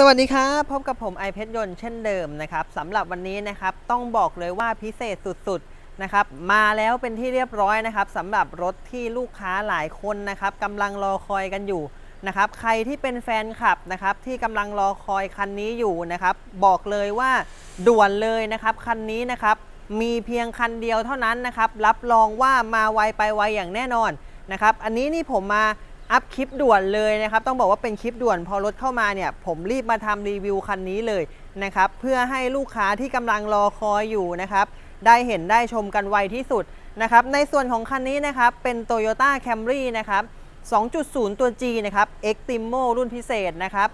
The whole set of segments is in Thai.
สวัสดีครับ พบกับผมไอเพชรยนต์เช่นเดิมนะครับสำหรับวันนี้นะครับต้องบอกเลยว่าพิเศษสุดๆนะครับมาแล้วเป็นที่เรียบร้อยนะครับสำหรับรถที่ลูกค้าหลายคนนะครับกำลังรอคอยกันอยู่นะครับใครที่เป็นแฟนคลับนะครับที่กำลังรอคอยคันนี้อยู่นะครับบอกเลยว่าด่วนเลยนะครับคันนี้นะครับมีเพียงคันเดียวเท่านั้นนะครับรับรองว่ามาไวไปไวอย่างแน่นอนนะครับอันนี้นี่ผมมา อัพคลิปด่วนเลยนะครับ ต้องบอกว่าเป็นคลิปด่วนพอรถเข้ามาเนี่ย ผมรีบมาทำรีวิวคันนี้เลยนะครับ เพื่อให้ลูกค้าที่กำลังรอคอยอยู่นะครับ ได้เห็นได้ชมกันไวที่สุดนะครับ ในส่วนของคันนี้นะครับ เป็น Toyota Camry นะครับ 2.0 ตัว G นะครับ Extimo รุ่นพิเศษนะครับ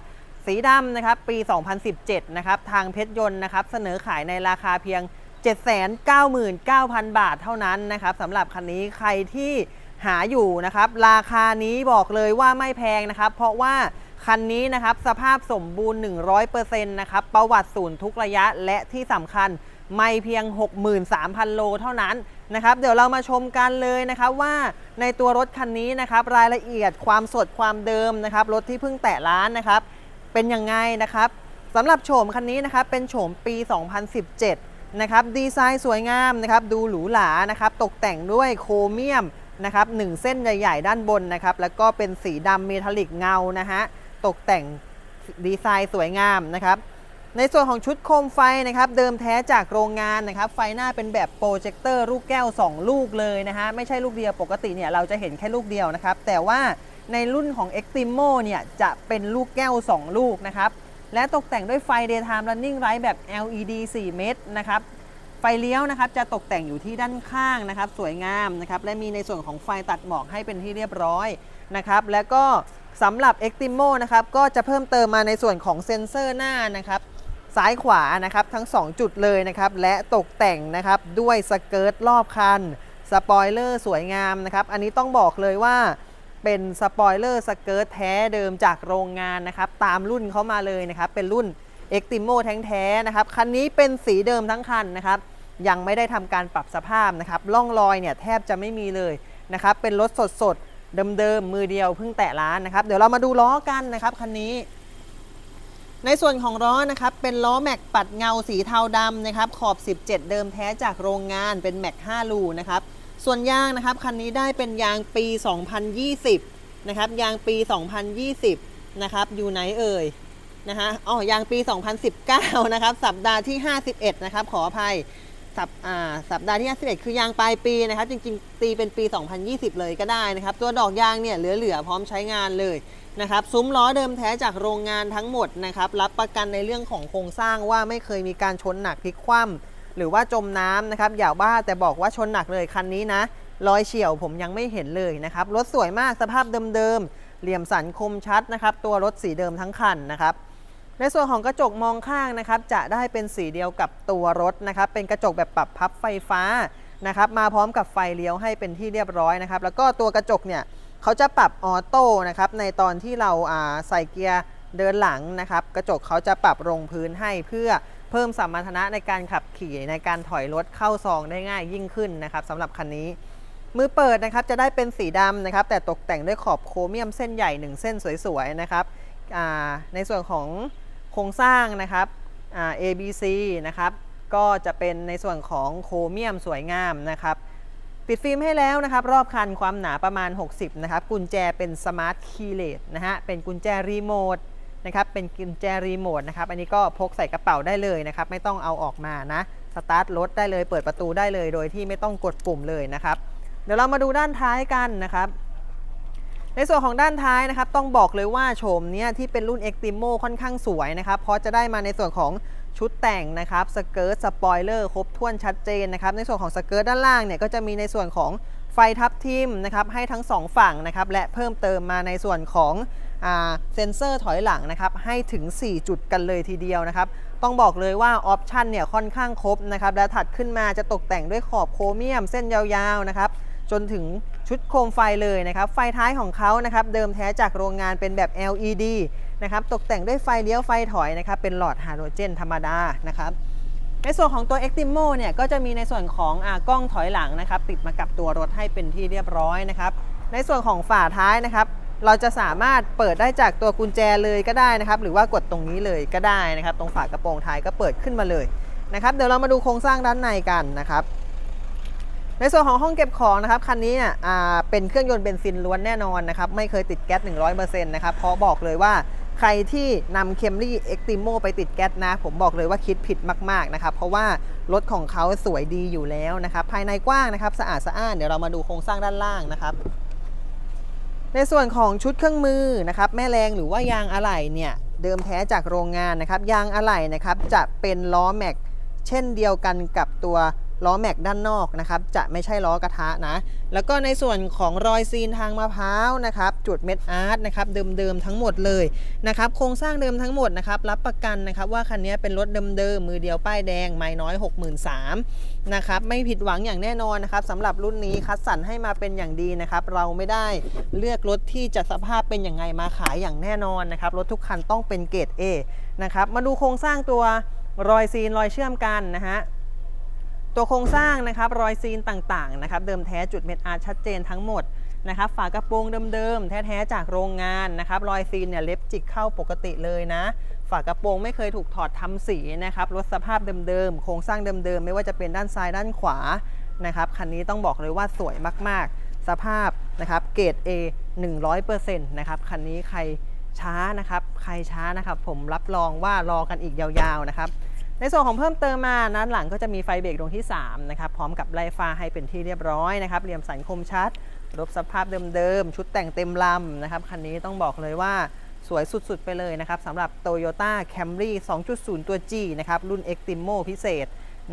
สีดำนะครับ ปี 2017 นะครับ ทางเพชรยนต์นะครับ เสนอขายในราคาเพียง 799,000 บาทเท่านั้นนะครับสำหรับคันนี้ใครที่ หาอยู่นะครับ ราคานี้บอกเลยว่าไม่แพงนะครับ เพราะว่าคันนี้นะครับสภาพสมบูรณ์ 100%นะครับประวัติศูนย์ทุกระยะและที่สำคัญไม่เพียง 63,000 โลเท่านั้นนะครับ เดี๋ยวเรามาชมกันเลยนะครับว่าในตัวรถคันนี้นะครับรายละเอียดความสดความเดิมนะครับรถที่เพิ่งแตะล้านนะครับ เป็นยังไงนะครับสำหรับโฉมคันนี้นะครับเป็นโฉมปี 2017 นะครับดีไซน์สวยงามนะครับดูหรูหรานะครับตกแต่งด้วยโครเมียม นะครับหนึ่งเส้นใหญ่ๆ ด้านบนนะครับ แล้วก็เป็นสีดำเมทัลลิกเงานะฮะตกแต่งดีไซน์สวยงามนะครับ ในส่วนของชุดโคมไฟนะครับ เดิมแท้จากโรงงานนะครับ ไฟหน้าเป็นแบบโปรเจคเตอร์ลูกแก้ว 2 ลูกเลยนะฮะไม่ใช่ลูกเดียวปกติเนี่ยเราจะเห็นแค่ลูกเดียวนะครับ แต่ว่าในรุ่นของ Extremo เนี่ยจะเป็นลูกแก้ว 2 ลูกนะครับ และตกแต่งด้วยไฟ Daytime Running Light แบบ LED 4 เม็ดนะครับ ไฟเลี้ยวนะครับจะตกแต่งอยู่ที่ด้านข้างนะครับ สวยงามนะครับและมีในส่วนของไฟตัดหมอกให้เป็นที่เรียบร้อยนะครับแล้วก็สำหรับ Extremo นะครับก็จะเพิ่มเติมมาในส่วนของเซ็นเซอร์หน้านะครับซ้ายขวานะครับทั้ง 2 จุดเลยนะครับและตกแต่งนะครับด้วยสเกิร์ตรอบคันสปอยเลอร์สวยงามนะครับอันนี้ต้องบอกเลยว่าเป็นสปอยเลอร์สเกิร์ตแท้เดิมจากโรงงานนะครับตามรุ่นเขามาเลยนะครับเป็นรุ่น e x t i m o แท้ๆนะครับคันนี้เป็นสีเดิมทั้งคันนะครับ ยังไม่ได้ทำการปรับสภาพนะครับร่องรอยเนี่ยแทบจะไม่มีเลยนะครับเป็นรถสดๆเดิมๆมือเดียวเพิ่งแตะร้านนะครับเดี๋ยวเรามาดูล้อกันนะครับคันนี้ ในส่วนของล้อนะครับเป็นล้อแม็กปัดเงาสีเทาดำนะครับขอบ 17 เดิมแท้จากโรงงานเป็นแม็ก5ลูนะครับส่วนยางนะครับคันนี้ได้เป็นยางปี 2020 นะครับยางปี 2020 นะครับอยู่ไหนเอ่ยนะฮะอ๋อยางปี 2019 นะครับ สัปดาห์ที่ 51 นะครับ ขออภัย สัปสัปดาห์ที่51คือยางปลายปีนะครับ จริงๆ ตีเป็นปี 2020 เลยก็ได้นะครับ ตัวดอกยางเนี่ยเหลือๆ พร้อมใช้งานเลยนะครับซุ้มล้อเดิมแท้จากโรงงานทั้งหมดนะครับ รับประกันในเรื่องของโครงสร้างว่าไม่เคยมีการชนหนักพลิกคว่ำหรือว่าจมน้ำนะครับ อย่าว่าแต่บอกว่าชนหนักเลยคันนี้นะรอยเฉียวผมยังไม่เห็นเลยนะครับรถสวยมากสภาพเดิมๆเหลี่ยมสันคมชัดนะครับ ตัวรถสีเดิมทั้งคันนะครับ ในส่วนของกระจกมองข้างนะครับจะได้เป็นสีเดียวกับตัวรถนะครับเป็นกระจกแบบปรับพับไฟฟ้านะครับมาพร้อมกับไฟเลี้ยวให้เป็นที่เรียบร้อยนะครับแล้วก็ตัวกระจกเนี่ยเขาจะปรับออโต้นะครับในตอนที่เราาใส่เกียร์เดินหลังนะครับกระจกเขาจะปรับลงพื้นให้เพื่อเพิ่มสมรรถนะในการขับขี่ในการถอยรถเข้าซองได้ง่ายยิ่งขึ้นนะครับสำหรับคันนี้ มือเปิดนะครับจะได้เป็นสีดำนะครับแต่ตกแต่งด้วยขอบโครเมียมเส้นใหญ่ 1 เส้นสวยๆนะครับในส่วนของ โครงสร้างนะครับ ABC นะครับก็จะเป็นในส่วนของโครเมียมสวยงามนะครับ ปิดฟิล์มให้แล้วนะครับ รอบคันความหนาประมาณ 60 นะครับ กุญแจเป็นสมาร์ทคีย์เลสนะฮะเป็นกุญแจรีโมทนะครับเป็นกุญแจรีโมทนะครับ อันนี้ก็พกใส่กระเป๋าได้เลยนะครับ ไม่ต้องเอาออกมานะสตาร์ทรถได้เลย เปิดประตูได้เลย โดยที่ไม่ต้องกดปุ่มเลยนะครับ เดี๋ยวเรามาดูด้านท้ายกันนะครับ ในส่วนของด้านท้ายนะครับ ต้องบอกเลยว่าโฉมเนี้ยที่เป็นรุ่น e x t r e m o ค่อนข้างสวยนะครับ เพราะจะได้มาในส่วนของชุดแต่งนะครับสเกิร์ตสปอยเลอร์ครบถ้วนชัดเจนนะครับ ในส่วนของสเกิร์ตด้านล่างเนี่ยก็จะมีในส่วนของไฟทับทิมนะครับให้ทั้ง 2 ฝั่งนะครับและเพิ่มเติมมาในส่วนของเซนเซอร์ถอยหลังนะครับให้ถึง 4 จุดกันเลยทีเดียวนะครับ ต้องบอกเลยว่าออปชันเนี่ยค่อนข้างครบนะครับและถัดขึ้นมาจะตกแต่งด้วยขอบโครเมียมเส้นยาวๆนะครับ จนถึงชุดโคมไฟเลยนะครับ ไฟท้ายของเขานะครับ เดิมแท้จากโรงงานเป็นแบบ LED นะครับ ตกแต่งด้วยไฟเลี้ยวไฟถอยนะครับ เป็นหลอดฮาโลเจนธรรมดานะครับ ในส่วนของตัว Extimo เนี่ยก็จะมีในส่วนของอกล้องถอยหลังนะครับ ติดมากับตัวรถให้เป็นที่เรียบร้อยนะครับ ในส่วนของฝาท้ายนะครับ เราจะสามารถเปิดได้จากตัวกุญแจเลยก็ได้นะครับ หรือว่ากดตรงนี้เลยก็ได้นะครับ ตรงฝากระโปรงท้ายก็เปิดขึ้นมาเลยนะครับ เดี๋ยวเรามาดูโครงสร้างด้านในกันนะครับ ในส่วนของห้องเก็บของนะครับคันนี้เนี่ยเป็นเครื่องยนต์เบนซินล้วนแน่นอนนะครับไม่เคยติดแก๊ส100%นะครับเพราะบอกเลยว่าใครที่นำเคมรี่เอ็กติโมไปติดแก๊สนะ ผมบอกเลยว่าคิดผิดมากๆนะครับเพราะว่ารถของเขาสวยดีอยู่แล้วนะครับภายในกว้างนะครับสะอาดสะอ้านเดี๋ยวเรามาดูโครงสร้างด้านล่างนะครับในส่วนของชุดเครื่องมือนะครับแม่แรงหรือว่ายางอะไหล่เนี่ยเดิมแท้จากโรงงานนะครับยางอะไหล่นะครับจะเป็นล้อแม็กเช่นเดียวกันกับตัว ล้อแม็กด้านนอกนะครับจะไม่ใช่ล้อกระทะนะ แล้วก็ในส่วนของรอยซีนทางมะพร้าวนะครับจุดเม็ดอาร์ตนะครับเดิมๆทั้งหมดเลยนะครับโครงสร้างเดิมทั้งหมดนะครับรับประกันนะครับว่าคันนี้เป็นรถเดิมๆมือเดียวป้ายแดงไม่น้อย 63,000นะครับไม่ผิดหวังอย่างแน่นอนนะครับสำหรับรุ่นนี้คัดสรรให้มาเป็นอย่างดีนะครับเราไม่ได้เลือกรถที่จะสภาพเป็นอย่างไงมาขายอย่างแน่นอนนะครับรถทุกคันต้องเป็นเกรด A นะครับมาดูโครงสร้างตัวรอยซีนรอยเชื่อมกันนะฮะ ตัวโครงสร้างนะครับรอยซีนต่างๆนะครับเดิมแท้จุดเม็ดอาร์ชัดเจนทั้งหมดนะครับฝากระโปรงเดิมๆ แท้ๆ จากโรงงานนะครับรอยซีนเนี่ยเล็บจิกเข้าปกติเลยนะ ฝากระโปรงไม่เคยถูกถอดทำสีนะครับรถสภาพเดิมๆ โครงสร้างเดิมๆ ไม่ว่าจะเป็นด้านซ้ายด้านขวานะครับคันนี้ต้องบอกเลยว่าสวยมากๆ สภาพนะครับเกรด A 100%นะครับคันนี้ใครช้านะครับ ใครช้านะครับ ผมรับรองว่ารอกันอีกยาวๆนะครับ ในส่วนของเพิ่มเติมมาด้านหลังก็จะมีไฟเบรกดวงที่3นะครับพร้อมกับไล่ฟ้าให้เป็นที่เรียบร้อยนะครับเหลี่ยมสันคมชัดรบสภาพเดิมๆ ชุดแต่งเต็มลำนะครับคันนี้ต้องบอกเลยว่าสวยสุดๆ ไปเลยนะครับสำหรับ Toyota Camry 2.0 ตัว G นะครับรุ่น Extremo พิเศษ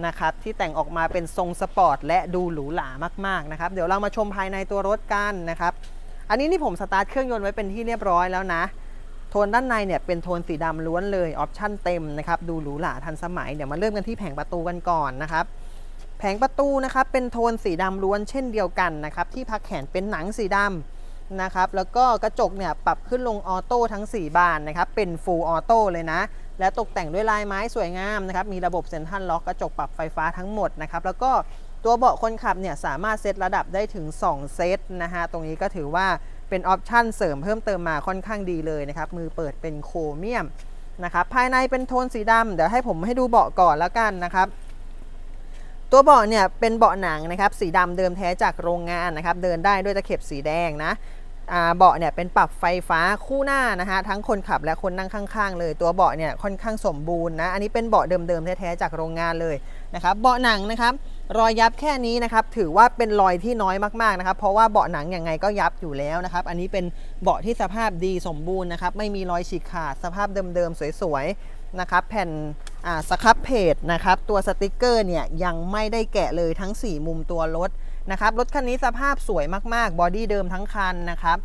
นะครับที่แต่งออกมาเป็นทรงสปอร์ตและดูหรูหรามากๆนะครับเดี๋ยวเรามาชมภายในตัวรถกันนะครับอันนี้นี่ผมสตาร์ทเครื่องยนต์ไว้เป็นที่เรียบร้อยแล้วนะ โทนด้านในเนี่ยเป็นโทนสีดำล้วนเลยออปชั่นเต็มนะครับดูหรูหราทันสมัยเดี๋ยวมาเริ่มกันที่แผงประตูกันก่อนนะครับแผงประตูนะครับเป็นโทนสีดำล้วนเช่นเดียวกันนะครับที่พักแขนเป็นหนังสีดำนะครับแล้วก็กระจกเนี่ยปรับขึ้นลงออโต้ทั้ง 4 บานนะครับเป็นฟูลออโต้เลยนะ และตกแต่งด้วยลายไม้สวยงามนะครับมีระบบเซ็นทรัลล็อกกระจกปรับไฟฟ้าทั้งหมดนะครับแล้วก็ตัวเบาะคนขับเนี่ยสามารถเซตระดับได้ถึง 2 เซตนะฮะตรงนี้ก็ถือว่า เป็นออปชันเสริมเพิ่มเติมมาค่อนข้างดีเลยนะครับ มือเปิดเป็นโครเมียมนะครับ ภายในเป็นโทนสีดำเดี๋ยวให้ผมให้ดูเบาะก่อนแล้วกันนะครับตัวเบาะเนี่ยเป็นเบาะหนังนะครับสีดำเดิมแท้จากโรงงานนะครับเดินได้ด้วยตะเข็บสีแดงนะเบาะเนี่ยเป็นปรับไฟฟ้าคู่หน้านะฮะทั้งคนขับและคนนั่งข้างๆ เลย ตัวเบาะเนี่ยค่อนข้างสมบูรณ์นะอันนี้เป็นเบาะเดิมๆแท้ๆจากโรงงานเลยนะครับเบาะหนังนะครับ รอยยับแค่นี้นะครับถือว่าเป็นรอยที่น้อยมากๆนะครับ เพราะว่าเบาะหนังยังไงก็ยับอยู่แล้วนะครับ อันนี้เป็นเบาะที่สภาพดีสมบูรณ์นะครับ ไม่มีรอยฉีกขาดสภาพเดิมๆสวยๆนะครับ แผ่นสครับเพจนะครับ ตัวสติกเกอร์เนี่ยยังไม่ได้แกะเลยทั้ง 4 มุมตัวรถนะครับรถคันนี้สภาพสวยมากๆบอดี้เดิมทั้งคันนะครับ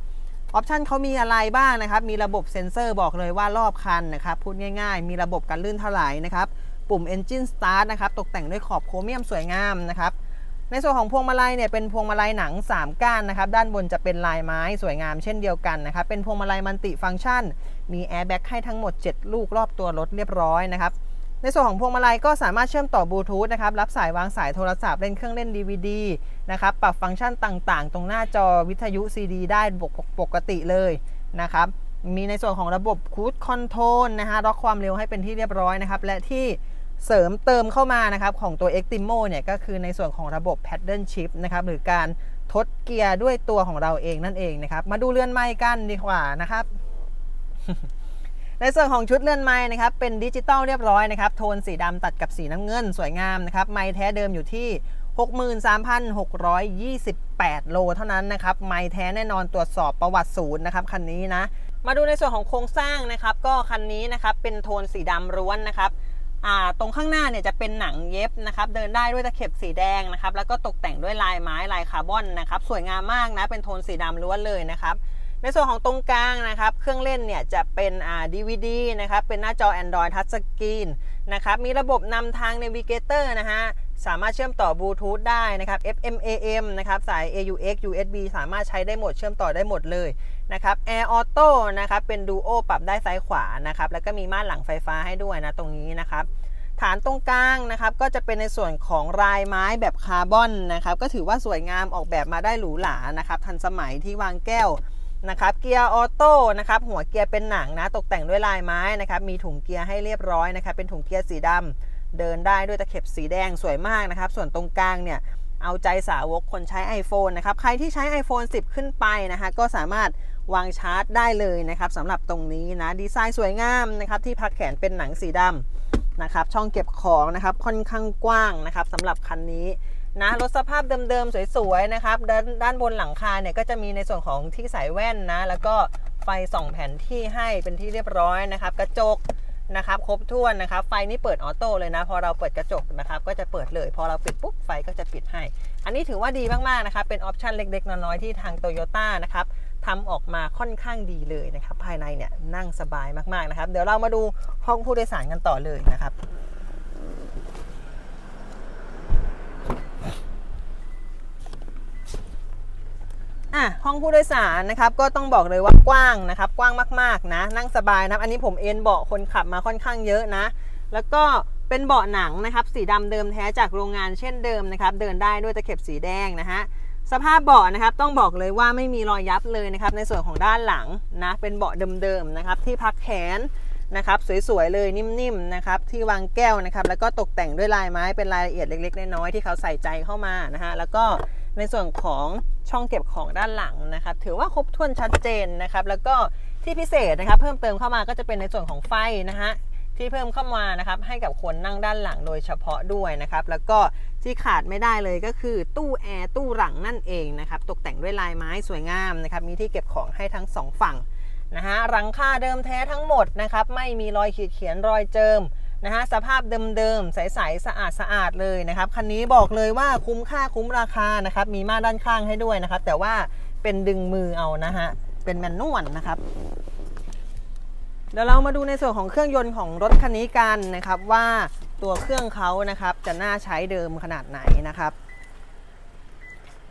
ออปชันเขามีอะไรบ้างนะครับ มีระบบเซ็นเซอร์บอกเลยว่ารอบคันนะครับ พูดง่าย ๆ มีระบบการลื่นถลายนะครับ ปุ่ม Engine Start นะครับ ตกแต่งด้วยขอบโครเมียมสวยงามนะครับ ในส่วนของพวงมาลัยเนี่ยเป็นพวงมาลัยหนัง 3 ก้านนะครับ ด้านบนจะเป็นลายไม้สวยงามเช่นเดียวกันนะครับ เป็นพวงมาลัยมันติฟังก์ชัน มีแอร์แบ็กให้ทั้งหมด 7 ลูกรอบตัวรถเรียบร้อยนะครับในส่วนของพวงมาลัยก็สามารถเชื่อมต่อบลูทูธนะครับ รับสายวางสายโทรศัพท์เล่นเครื่องเล่น DVD นะครับ ปรับฟังก์ชันต่างๆ ตรงหน้าจอวิทยุ CD ได้ปกปกติเลยนะครับ มีในส่วนของระบบคูดคอนโทรลนะฮะล็อกความเร็วให้เป็นที่เรียบร้อยนะครับ และที่ เสริมเติมเข้ามานะครับของตัว Extimo เนี่ยก็คือในส่วนของระบบ Paddle Shift นะครับหรือการทดเกียร์ด้วยตัวของเราเองนั่นเองนะครับ มาดูเรือนไม้กันดีกว่านะครับ ในส่วนของชุดเลื่อนไม้นะครับ เป็นดิจิตอลเรียบร้อยนะครับ โทนสีดำตัดกับสีน้ำเงิน สวยงามนะครับ ไม้แท้เดิมอยู่ที่ 63,628 โลเท่านั้นนะครับ ไม้แท้แน่นอนตรวจสอบประวัติศูนย์นะครับคันนี้นะ มาดูในส่วนของโครงสร้างนะครับ ก็คันนี้นะครับเป็นโทนสีดำล้วนนะครับ ตรงข้างหน้าเนี่ยจะเป็นหนังเย็บนะครับ เดินได้ด้วยตะเข็บสีแดงนะครับ แล้วก็ตกแต่งด้วยลายไม้ลายคาร์บอนนะครับ สวยงามมากนะ เป็นโทนสีดำล้วนเลยนะครับในส่วนของตรงกลางนะครับ เครื่องเล่นเนี่ยจะเป็นอ่า DVD นะครับ เป็นหน้าจอ Android Touch Screen นะครับ มีระบบนำทาง Navigator นะฮะ สามารถเชื่อมต่อบลูทูธได้นะครับ FM AM นะครับ สาย AUX USB สามารถใช้ได้หมด เชื่อมต่อได้หมดเลยนะครับ Air Auto นะครับ เป็น Duo ปรับได้ซ้ายขวานะครับ แล้วก็มีม่านหลังไฟฟ้าให้ด้วยนะตรงนี้นะครับฐานตรงกลางนะครับก็จะเป็นในส่วนของลายไม้แบบคาร์บอนนะครับก็ถือว่าสวยงามออกแบบมาได้หรูหรานะครับทันสมัยที่วางแก้วนะครับเกียร์ออโต้นะครับหัวเกียร์เป็นหนังนะตกแต่งด้วยลายไม้นะครับมีถุงเกียร์ให้เรียบร้อยนะครับเป็นถุงเกียร์สีดำ เดินได้ด้วยตะเข็บสีแดงสวยมากนะครับ ส่วนตรงกลางเนี่ยเอาใจสาวกคนใช้ iPhone นะครับ ใครที่ใช้ iPhone 10 ขึ้นไปนะฮะก็สามารถวางชาร์จได้เลยนะครับสำหรับตรงนี้นะดีไซน์สวยงามนะครับที่พักแขนเป็นหนังสีดำนะครับช่องเก็บของนะครับค่อนข้างกว้างนะครับสำหรับคันนี้นะรถสภาพเดิมๆ สวยๆ นะครับด้านด้านบนหลังคาเนี่ยก็จะมีในส่วนของที่ใส่แว่นนะ แล้วก็ไฟส่องแผนที่ให้เป็นที่เรียบร้อยนะครับ กระจก นะครับครบถ้วนนะครับไฟนี่เปิดออโต้เลยนะ พอเราเปิดกระจกนะครับก็จะเปิดเลย พอเราปิดปุ๊บไฟก็จะปิดให้ อันนี้ถือว่าดีมากๆนะครับเป็นออปชันเล็กๆ น้อยๆที่ทางโตโยต้านะครับทำออกมาค่อนข้างดีเลยนะครับภายในเนี่ยนั่งสบายมากๆนะครับเดี๋ยวเรามาดูห้องผู้โดยสารกันต่อเลยนะครับ อะ ห้องผู้โดยสารนะครับก็ต้องบอกเลยว่ากว้างนะครับ กว้างมากๆนะ นั่งสบายนะอันนี้ผมเอนเบาะคนขับมาค่อนข้างเยอะนะ แล้วก็เป็นเบาะหนังนะครับ สีดำเดิมแท้จากโรงงานเช่นเดิมนะครับ เดินได้ด้วยตะเข็บสีแดงนะฮะสภาพเบาะนะครับต้องบอกเลยว่าไม่มีรอยยับเลยนะครับ ในส่วนของด้านหลังนะ เป็นเบาะเดิมๆนะครับ ที่พักแขนนะครับ สวยๆเลยนิ่มๆนะครับ ที่วางแก้วนะครับ แล้วก็ตกแต่งด้วยลายไม้เป็นรายละเอียดเล็กๆน้อยๆที่เขาใส่ใจเข้ามานะฮะแล้วก็ ในส่วนของช่องเก็บของด้านหลังนะครับถือว่าครบถ้วนชัดเจนนะครับแล้วก็ที่พิเศษนะครับเพิ่มเติมเข้ามาก็จะเป็นในส่วนของไฟนะฮะที่เพิ่มเข้ามานะครับให้กับคนนั่งด้านหลังโดยเฉพาะด้วยนะครับแล้วก็ที่ขาดไม่ได้เลยก็คือตู้แอร์ตู้หลังนั่นเองนะครับตกแต่งด้วยลายไม้สวยงามนะครับมีที่เก็บของให้ทั้งสองฝั่งนะฮะหลังคาเดิมแท้ทั้งหมดนะครับไม่มีรอยขีดเขียนรอยเจิม นะฮะสภาพเดิมๆ ใสๆ สะอาดสะอาดๆเลยนะครับ คันนี้บอกเลยว่าคุ้มค่าคุ้มราคานะครับ มีมาด้านข้างให้ด้วยนะครับ แต่ว่าเป็นดึงมือเอานะฮะ เป็นแมนนวลนะครับ เดี๋ยวเรามาดูในส่วนของเครื่องยนต์ของรถคันนี้กันนะครับ ว่าตัวเครื่องเขานะครับ จะน่าใช้เดิมขนาดไหนนะครับ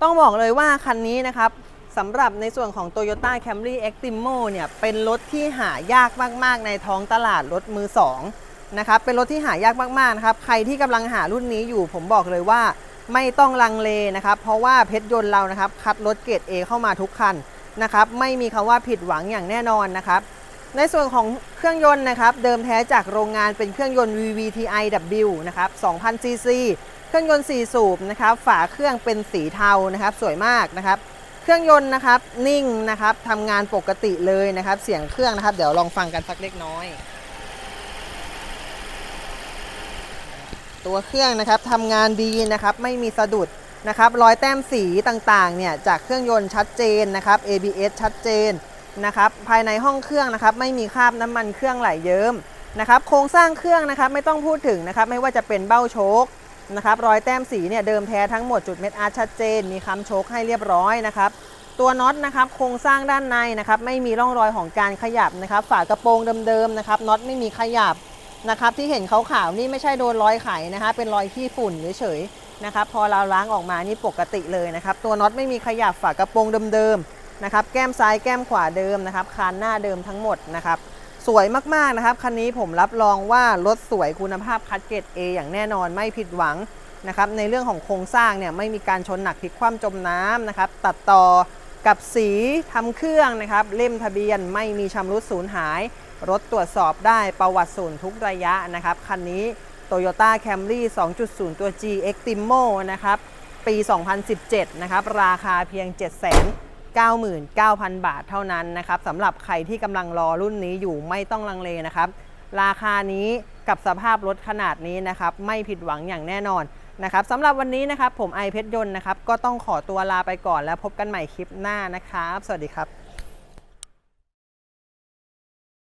ต้องบอกเลยว่าคันนี้นะครับสำหรับในส่วนของ Toyota Camry Extremo เนี่ยเป็นรถที่หายากมาก ๆ ในท้องตลาดรถมือ2 นะครับเป็นรถที่หายากมากๆนะครับใครที่กำลังหารุ่นนี้อยู่ผมบอกเลยว่าไม่ต้องลังเลนะครับ เพราะว่าเพชรยนต์เรานะครับ คัดรถเกรด A เข้ามาทุกคันนะครับ ไม่มีคำว่าผิดหวังอย่างแน่นอนนะครับ ในส่วนของเครื่องยนต์นะครับ เดิมแท้จากโรงงานเป็นเครื่องยนต์ VVTiW นะครับ 2,000 cc เครื่องยนต์ 4 สูบนะครับ ฝาเครื่องเป็นสีเทานะครับ สวยมากนะครับ เครื่องยนต์นะครับนิ่งนะครับทำงานปกติเลยนะครับ เสียงเครื่องนะครับ เดี๋ยวลองฟังกันสักเล็กน้อย ตัวเครื่องนะครับทำงานดีนะครับไม่มีสะดุดนะครับรอยแต้มสีต่างๆเนี่ยจากเครื่องยนต์ชัดเจนนะครับ ABS ชัดเจนนะครับภายในห้องเครื่องนะครับไม่มีคราบน้ำมันเครื่องไหลเยิ้มนะครับโครงสร้างเครื่องนะครับไม่ต้องพูดถึงนะครับไม่ว่าจะเป็นเบ้าโชคนะครับรอยแต้มสีเนี่ยเดิมแท้ทั้งหมดจุดเม็ดอาร์ชัดเจน มีค้ำโชคให้เรียบร้อยนะครับตัวน็อตนะครับโครงสร้างด้านในนะครับไม่มีร่องรอยของการขยับนะครับฝากระโปรงเดิมๆนะครับน็อตไม่มีขยับ นะครับที่เห็นขาวๆนี่ไม่ใช่โดนรอยไขนะคะ เป็นรอยขี้ฝุ่นเฉยๆนะครับพอเราล้างออกมานี่ปกติเลยนะครับ ตัวน็อตไม่มีขยับฝากระโปรงเดิมๆนะครับ แก้มซ้ายแก้มขวาเดิมนะครับ คานหน้าเดิมทั้งหมดนะครับ สวยมากๆนะครับคันนี้ผมรับรองว่ารถสวยคุณภาพคัดเกรด A อย่างแน่นอนไม่ผิดหวังนะครับในเรื่องของโครงสร้างเนี่ยไม่มีการชนหนักพลิกคว่ำจมน้ำนะครับ ตัดต่อกับสีทำเครื่องนะครับ เล่มทะเบียนไม่มีชำรุดสูญหาย รถตรวจสอบได้ประวัติศูนย์ทุกระยะนะครับ คันนี้ Toyota Camry 2.0 ตัว G Extremo นะครับ ปี 2017 นะครับ ราคาเพียง799,000 บาทเท่านั้นนะครับสำหรับใครที่กำลังรอรุ่นนี้อยู่ไม่ต้องลังเลนะครับ ราคานี้กับสภาพรถขนาดนี้นะครับ ไม่ผิดหวังอย่างแน่นอนนะครับสำหรับวันนี้นะครับ ผมไอเพชรยนต์นะครับ ก็ต้องขอตัวลาไปก่อนแล้วพบกันใหม่คลิปหน้านะครับ สวัสดีครับ